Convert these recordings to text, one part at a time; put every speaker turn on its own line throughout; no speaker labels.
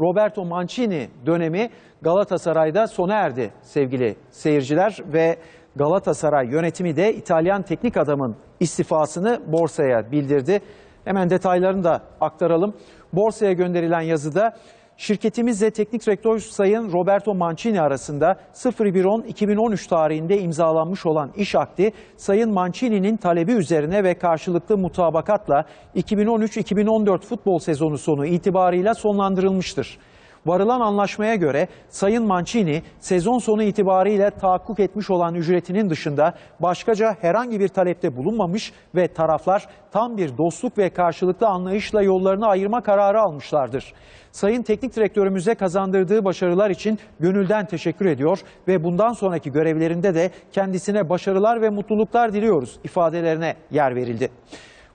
Roberto Mancini dönemi Galatasaray'da sona erdi sevgili seyirciler ve Galatasaray yönetimi de İtalyan teknik adamın istifasını borsaya bildirdi. Hemen detaylarını da aktaralım. Borsaya gönderilen yazıda şirketimizle teknik direktör Sayın Roberto Mancini arasında 01.10.2013 tarihinde imzalanmış olan iş akdi Sayın Mancini'nin talebi üzerine ve karşılıklı mutabakatla 2013-2014 futbol sezonu sonu itibarıyla sonlandırılmıştır. Varılan anlaşmaya göre Sayın Mancini sezon sonu itibariyle tahakkuk etmiş olan ücretinin dışında başkaca herhangi bir talepte bulunmamış ve taraflar tam bir dostluk ve karşılıklı anlayışla yollarını ayırma kararı almışlardır. Sayın Teknik Direktörümüze kazandırdığı başarılar için gönülden teşekkür ediyor ve bundan sonraki görevlerinde de kendisine başarılar ve mutluluklar diliyoruz ifadelerine yer verildi.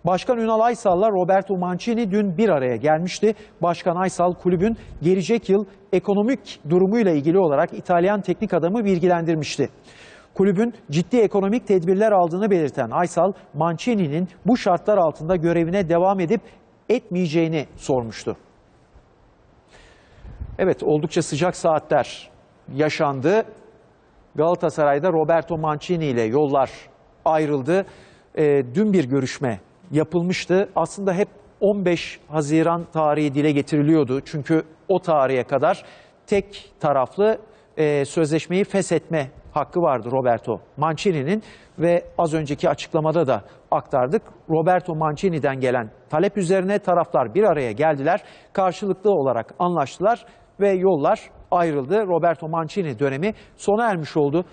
Başkan Ünal Aysal'la Roberto Mancini dün bir araya gelmişti. Başkan Aysal kulübün gelecek yıl ekonomik durumuyla ilgili olarak İtalyan teknik adamı bilgilendirmişti. Kulübün ciddi ekonomik tedbirler aldığını belirten Aysal, Mancini'nin bu şartlar altında görevine devam edip etmeyeceğini sormuştu. Evet oldukça sıcak saatler yaşandı. Galatasaray'da Roberto Mancini ile yollar ayrıldı. Ee, dün bir görüşme yapılmıştı. Aslında hep 15 Haziran tarihi dile getiriliyordu. Çünkü o tarihe kadar tek taraflı e, sözleşmeyi feshetme hakkı vardı Roberto Mancini'nin ve az önceki açıklamada da aktardık. Roberto Mancini'den gelen talep üzerine taraflar bir araya geldiler. Karşılıklı olarak anlaştılar ve yollar ayrıldı. Roberto Mancini dönemi sona ermiş oldu.